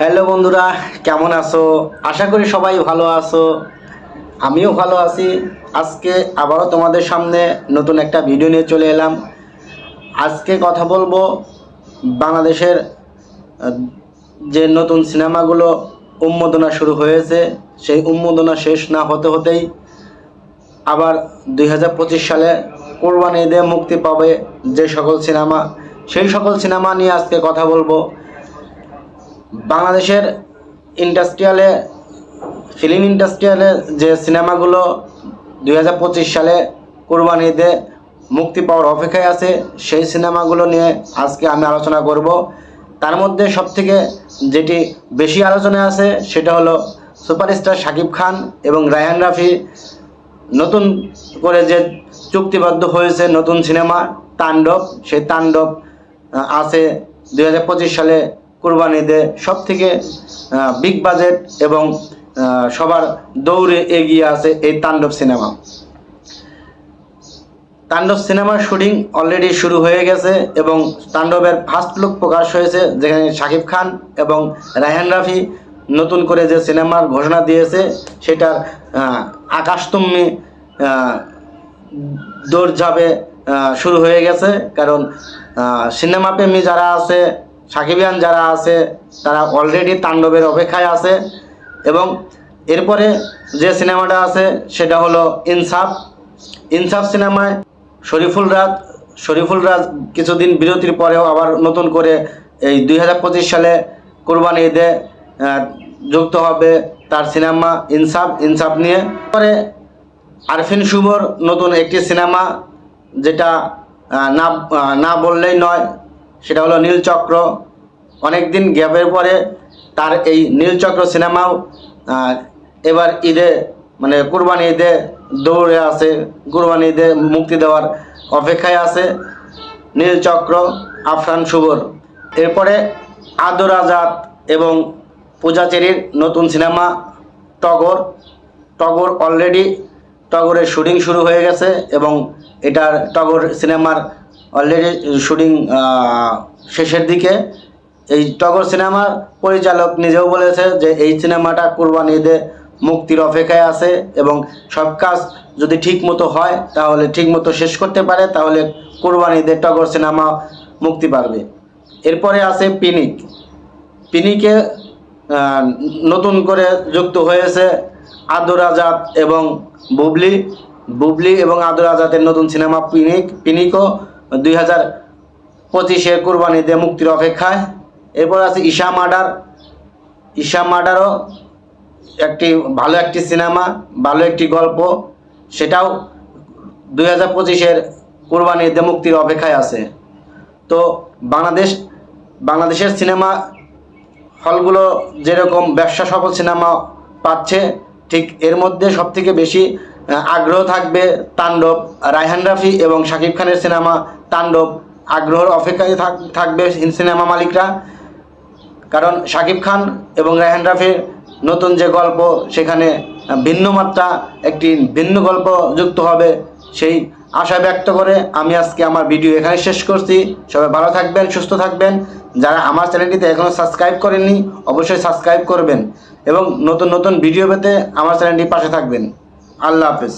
Hello বন্ধুরা, কেমন আছো? আশা করি সবাই ভালো আছো। আমিও ভালো আছি। আজকে আবারও তোমাদের সামনে নতুন একটা ভিডিও নিয়ে চলে এলাম। আজকে কথা বলব বাংলাদেশের যে নতুন সিনেমাগুলো উন্মোদনা শুরু হয়েছে, সেই উন্মোদনা শেষ না হতে হতেই আবার দুই হাজার পঁচিশ সালে কোরবানি ঈদে মুক্তি পাবে যে সকল সিনেমা। সেই সকল সিনেমা নিয়ে আজকে কথা বলব। বাংলাদেশের ইন্ডাস্ট্রিয়ালে ফিল্ম ইন্ডাস্ট্রিয়ালে যে সিনেমাগুলো দুই হাজার পঁচিশ সালে কোরবানি ঈদে মুক্তি পাওয়ার অপেক্ষায় আছে, সেই সিনেমাগুলো নিয়ে আজকে আমি আলোচনা করব। তার মধ্যে সবথেকে যেটি বেশি আলোচনায় আছে, সেটা হলো সুপারস্টার শাকিব খান এবং রায়ান রাফি। নতুন করে যে চুক্তিবদ্ধ হয়েছে নতুন সিনেমা তাণ্ডব, সেই তাণ্ডব আছে দুই হাজার পঁচিশ সালে কুরবানিতে সব থেকে বিগ বাজেট এবং সবার দৌড়ে এগিয়ে আছে এই তাণ্ডব সিনেমা। তাণ্ডব সিনেমার শুটিং অলরেডি শুরু হয়ে গেছে এবং তাণ্ডবের ফার্স্ট লুক প্রকাশ হয়েছে যেখানে শাকিব খান এবং রায়হান রাফি নতুন করে যে সিনেমার ঘোষণা দিয়েছে সেটার আকাশতুম্মি আহ, দৌড় যাবে শুরু হয়ে গেছে। কারণ সিনেমা প্রেমী যারা আছে সাকিবিয়ান যারা আছে, তারা অলরেডি তাণ্ডবের অপেক্ষায় আছে। এবং এরপরে যে সিনেমাটা আছে, সেটা হলো ইনসাফ। ইনসাফ সিনেমায় শরীফুল রাজ শরীফুল রাজ কিছুদিন বিরতির পরেও আবার নতুন করে এই দুই হাজার পঁচিশ সালে কোরবানি ঈদে যুক্ত হবে তার সিনেমা ইনসাফ ইনসাফ নিয়ে। পরে আরফিন শুভর নতুন একটি সিনেমা, যেটা না না বললেই নয় সেটা হলো নীলচক্র অনেক দিন গ্যাপের পরে তার এই নীলচক্র সিনেমাও এবার ঈদে মানে কুরবানি ঈদে দৌড়ে আছে কুরবানি ঈদে মুক্তি দেওয়ার অপেক্ষায় আছে নীলচক্র আফরান শুভর এরপরে আদর আজাদ এবং পূজাচেরির নতুন সিনেমা, টগর। টগর অলরেডি টগরের শুটিং শুরু হয়ে গেছে এবং এটার টগর সিনেমার অলরেডি শুটিং শেষের দিকে এই টগর সিনেমার পরিচালক নিজেও বলেছে যে এই সিনেমাটা কোরবানি ঈদে মুক্তির অপেক্ষায় আছে এবং সব কাজ যদি ঠিক মতো হয়, তাহলে ঠিক মতো শেষ করতে পারে, তাহলে কোরবানি ঈদে টগর সিনেমা মুক্তি পাবে। এরপরে আছে পিনিক। পিনিকে নতুন করে যুক্ত হয়েছে আদর আজাদ এবং বুবলি। বুবলি এবং আদর আজাদের নতুন সিনেমা পিনিক, পিনিকও দুই হাজার পঁচিশে কোরবানিতে মুক্তির অপেক্ষায়। এরপর আছে ঈশা মার্ডার। ঈশা মার্ডারও একটি ভালো একটি সিনেমা, ভালো একটি গল্প। সেটাও দুই হাজার পঁচিশের কোরবানিতে মুক্তির অপেক্ষায় আছে। তো বাংলাদেশ, বাংলাদেশের সিনেমা হলগুলো যেরকম ব্যবসা সফল সিনেমা পাচ্ছে, ঠিক এর মধ্যে সবথেকে বেশি আগ্রহ থাকবে তাণ্ডব। রায়হান রাফি এবং শাকিব খানের সিনেমা তাণ্ডব। আগ্রহের অপেক্ষায় থাক- থাকবে সিনেমা মালিকরা। কারণ শাকিব খান এবং রায়হান রাফির নতুন যে গল্প, সেখানে ভিন্ন মাত্রা, একটি ভিন্ন গল্প যুক্ত হবে, সেই আশা ব্যক্ত করে আমি আজকে আমার ভিডিও এখানে শেষ করছি। সবাই ভালো থাকবেন, সুস্থ থাকবেন। যারা আমার চ্যানেলটিতে এখনও সাবস্ক্রাইব করেননি, অবশ্যই সাবস্ক্রাইব করবেন এবং নতুন নতুন ভিডিও পেতে আমার চ্যানেলটির পাশে থাকবেন। আল্লাহ হাফেজ।